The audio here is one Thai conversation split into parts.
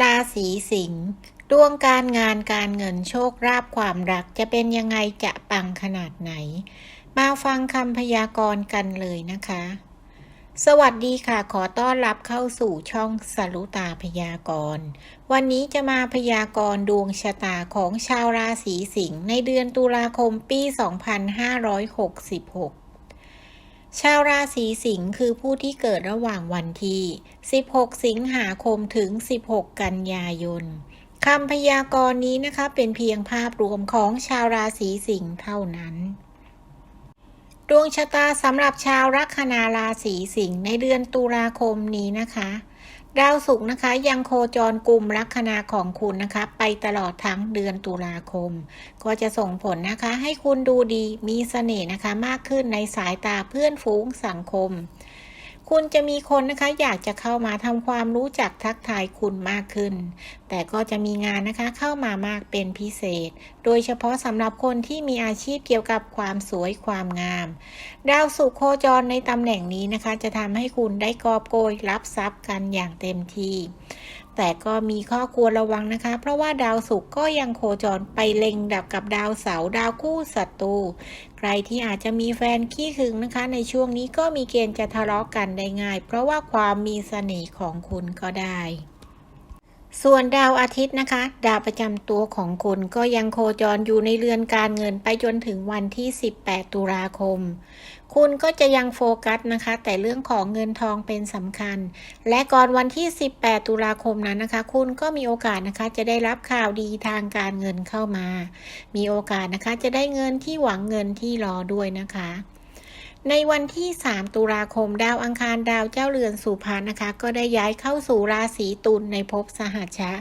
ราศีสิงห์ดวงการงานการเงินโชคลาภความรักจะเป็นยังไงจะปังขนาดไหน มาฟังคำพยากรณ์กันเลยนะคะ สวัสดีค่ะ ขอต้อนรับเข้าสู่ช่องสรุตาพยากรณ์ วันนี้จะมาพยากรณ์ดวงชะตาของชาวราศีสิงห์ในเดือนตุลาคมปี 2566 ชาวราศีสิงห์คือผู้ที่เกิดระหว่างวันที่ 16 สิงหาคมถึง 16 กันยายนคำพยากรณ์นี้นะคะเป็นเพียงภาพรวมของชาวราศีสิงห์เท่านั้น ดวงชะตาสำหรับชาวลัคนาราศีสิงห์ในเดือนตุลาคมนี้นะคะ ดาวศุกร์นะคะ ยังโคจรกลุ่มลัคนาของคุณนะคะ ไปตลอดทั้งเดือนตุลาคม ก็จะส่งผลนะคะ ให้คุณดูดีมีเสน่ห์นะคะ มากขึ้นในสายตาเพื่อนฝูงสังคม คุณจะมีคนนะคะอยากจะเข้ามาทำความรู้จักทักทายคุณมากขึ้น แต่ก็จะมีงานนะคะเข้ามามากเป็นพิเศษ โดยเฉพาะสำหรับคนที่มีอาชีพเกี่ยวกับความสวยความงาม ดาวสุขโคจรในตำแหน่งนี้นะคะ จะทำให้คุณได้กอบโกยรับทรัพย์กันอย่างเต็มที่ แต่ก็มีข้อควรระวังนะคะ เพราะว่าดาวศุกร์ก็ยังโคจรไปเล็งดับกับดาวเสาร์ดาวคู่ศัตรูใครที่อาจจะมีแฟนขี้หึงนะคะ ในช่วงนี้ก็มีเกณฑ์จะทะเลาะกันได้ง่าย เพราะว่าความมีเสน่ห์ของคุณก็ได้ ส่วนดาวอาทิตย์นะคะ ดาวประจำตัวของคุณก็ยังโคจรอยู่ในเรือนการเงินไปจนถึงวันที่ 18 ตุลาคม คุณก็จะยังโฟกัสนะคะ แต่เรื่องของเงินทองเป็นสำคัญ และก่อนวันที่ 18 ตุลาคมนั้นนะคะ คุณก็มีโอกาสนะคะ จะได้รับข่าวดีทางการเงินเข้ามา มีโอกาสนะคะ จะได้เงินที่หวังเงินที่รอด้วยนะคะ ในวันที่ 3 ตุลาคมดาวอังคารดาวเจ้าเรือนสุพรรณนะคะ ก็ได้ย้ายเข้าสู่ราศีตุลในภพสหัชชะ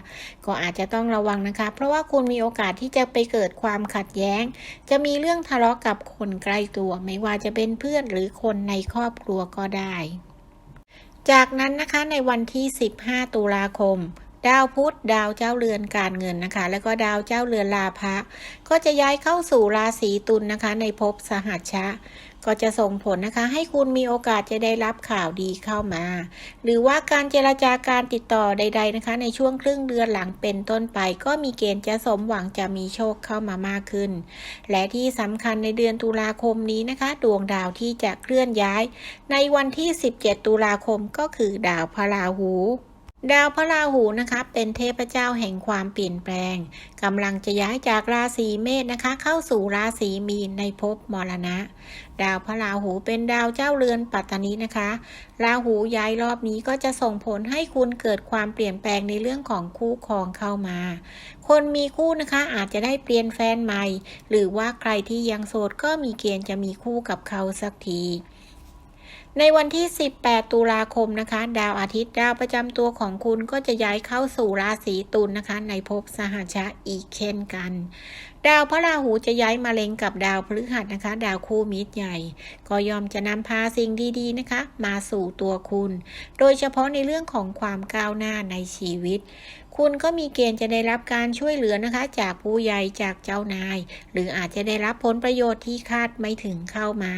ก็อาจจะต้องระวังนะคะ เพราะว่าคุณมีโอกาสที่จะไปเกิดความขัดแย้ง จะมีเรื่องทะเลาะกับคนใกล้ตัว ไม่ว่าจะเป็นเพื่อนหรือคนในครอบครัวก็ได้ จากนั้นนะคะในวันที่ 15 ตุลาคม ดาวพุธดาวเจ้าเรือนการเงินนะคะ แล้วก็ดาวเจ้าเรือนลาภะก็จะย้ายเข้าสู่ราศีตุลนะคะ ในภพสหัชชะ ก็จะส่งผลนะคะ ให้คุณมีโอกาสจะได้รับข่าวดีเข้ามา หรือว่าการเจราจาการติดต่อใด ๆนะคะ ในช่วงครึ่งเดือนหลังเป็นต้นไป ก็มีเกณฑ์จะสมหวังจะมีโชคเข้ามามากขึ้น และที่สำคัญในเดือนตุลาคมนี้นะคะ ดวงดาวที่จะเคลื่อนย้าย ในวันที่ 17 ตุลาคมก็คือดาวพระราหู ดาวพระราหูนะคะเป็นเทพเจ้าแห่งความเปลี่ยนแปลงกำลังจะย้ายจากราศีเมษนะคะ เข้าสู่ราศีมีนในภพมรณะ ดาวพระราหูเป็นดาวเจ้าเรือนปัตตานีนะคะ ราหูย้ายรอบนี้ก็จะส่งผลให้คุณเกิดความเปลี่ยนแปลงในเรื่องของคู่ครองเข้ามา คนมีคู่นะคะอาจจะได้เปลี่ยนแฟนใหม่ หรือว่าใครที่ยังโสดก็มีเกณฑ์จะมีคู่กับเขาสักที ในวันที่ 18 ตุลาคมนะคะ ดาวอาทิตย์ดาวประจำตัวของคุณก็จะย้ายเข้าสู่ราศีตุลนะคะ ในภพสหชะอีกเช่นกัน ดาวพระราหูจะย้ายมาเล็งกับดาวพฤหัสนะคะ ดาวคู่มิตรใหญ่ ก็ยอมจะนำพาสิ่งดีๆนะคะ มาสู่ตัวคุณ โดยเฉพาะในเรื่องของความก้าวหน้าในชีวิต คุณก็มีเกณฑ์จะได้รับการช่วยเหลือนะคะ จากผู้ใหญ่จากเจ้านาย หรืออาจจะได้รับผลประโยชน์ที่คาดไม่ถึงเข้ามา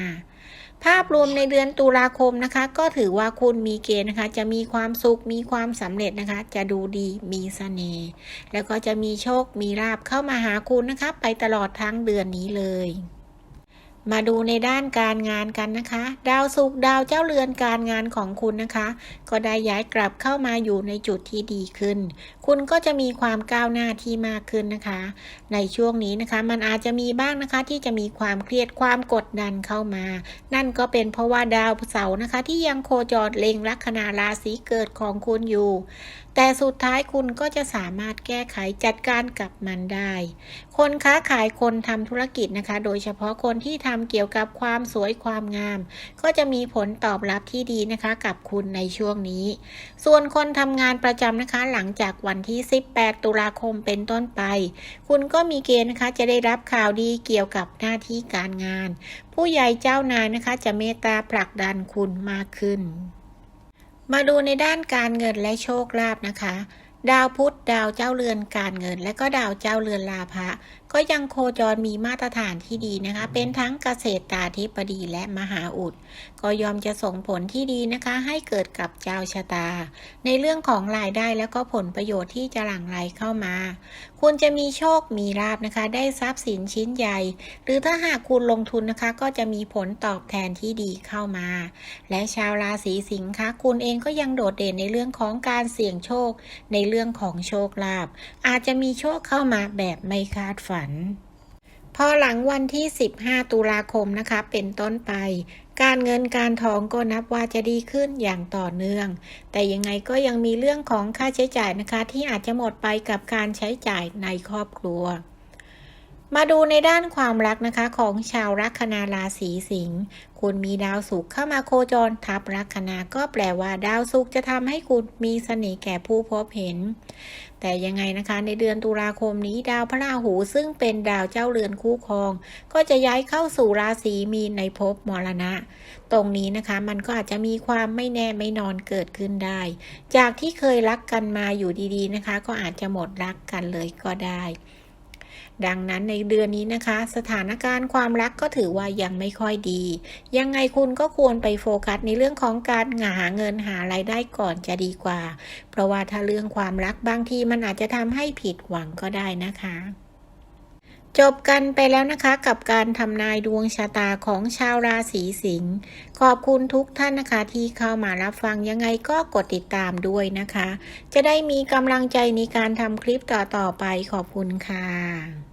ภาพรวมในเดือนตุลาคมนะคะ ก็ถือว่าคุณมีเกณฑ์นะคะ จะมีความสุขมีความสำเร็จนะคะ จะดูดีมีเสน่ห์แล้วก็จะมีโชคมีลาบเข้ามาหาคุณนะคะ ไปตลอดทั้งเดือนนี้เลย มาดูในด้านการงานกันนะคะ ดาวศุกดาวเจ้าเรือนการงานของคุณนะคะ ก็ได้ย้ายกลับเข้ามาอยู่ในจุดที่ดีขึ้น คุณก็จะมีความก้าวหน้าที่มากขึ้นนะคะ ในช่วงนี้นะคะ มันอาจจะมีบ้างนะคะที่จะมีความเครียดความกดดันเข้ามา นั่นก็เป็นเพราะว่าดาวเสาร์นะคะ ที่ยังโคจรเล็งลัคนาราศีเกิดของคุณอยู่ แต่สุดท้ายคุณก็จะสามารถแก้ไขจัดการกับมันได้ คนค้าขายคนทำธุรกิจนะคะ โดยเฉพาะคนที่ทำเกี่ยวกับความสวยความงาม ก็จะมีผลตอบรับที่ดีนะคะ กับคุณในช่วงนี้ ส่วนคนทำงานประจำนะคะ หลังจากวันที่ 18 ตุลาคมเป็นต้นไป คุณก็มีเกณฑ์นะคะจะได้รับข่าวดีเกี่ยวกับหน้าที่การงาน ผู้ใหญ่เจ้านายนะคะจะเมตตาผลักดันคุณมากขึ้น มาดูในด้านการเงินและโชคลาภนะคะ ดาวพุธดาวเจ้าเรือนการเงิน และก็ดาวเจ้าเรือนลาภะก็ยังโคจรมีมาตรฐานที่ดีนะคะ เป็นทั้งเกษตราธิบดีและมหาอุด ก็ยอมจะส่งผลที่ดีนะคะ ให้เกิดกับเจ้าชะตา ในเรื่องของรายได้แล้วก็ผลประโยชน์ที่จะหลั่งไหลเข้ามา คุณจะมีโชคมีลาบนะคะ ได้ทรัพย์สินชิ้นใหญ่ หรือถ้าหากคุณลงทุนนะคะ ก็จะมีผลตอบแทนที่ดีเข้ามา และชาวราศีสิงค์คะคุณเองก็ยังโดดเด่นในเรื่องของการเสี่ยงโชคในเรื่องของโชคลาภอาจจะมีโชคเข้ามาแบบไม่คาดฝัน พอหลังวันที่ 15 ตุลาคมนะคะ เป็นต้นไป การเงินการทองก็นับว่าจะดีขึ้นอย่างต่อเนื่อง แต่ยังไงก็ยังมีเรื่องของค่าใช้จ่ายนะคะ ที่อาจจะหมดไปกับการใช้จ่ายในครอบครัว มาดูในด้านความรักนะคะของชาวลัคนาราศีสิงห์คุณมีดาวศุกร์เข้ามาโคจรทับลัคนาก็แปลว่าดาวศุกร์จะทำให้คุณมีเสน่ห์แก่ผู้พบเห็น แต่ยังไงนะคะในเดือนตุลาคมนี้ดาวพระราหูซึ่งเป็นดาวเจ้าเรือนคู่ครอง ก็จะย้ายเข้าสู่ราศีมีนในภพมรณะ ตรงนี้นะคะมันก็อาจจะมีความไม่แน่ไม่นอนเกิดขึ้นได้ จากที่เคยรักกันมาอยู่ดีๆนะคะ ก็อาจจะหมดรักกันเลยก็ได้ ดังนั้นในเดือนนี้นะคะ สถานการณ์ความรักก็ถือว่ายังไม่ค่อยดี ยังไงคุณก็ควรไปโฟกัสในเรื่องของการหาเงินหารายได้ก่อนจะดีกว่า เพราะว่าถ้าเรื่องความรักบางทีมันอาจจะทำให้ผิดหวังก็ได้นะคะ จบกันไปแล้วนะคะกับการทำนายดวงชะตาของชาวราศีสิงห์ขอบคุณทุกท่านนะคะที่เข้ามารับฟังยังไงก็กดติดตามด้วยนะคะ จะได้มีกำลังใจในการทำคลิปต่อๆไปขอบคุณค่ะ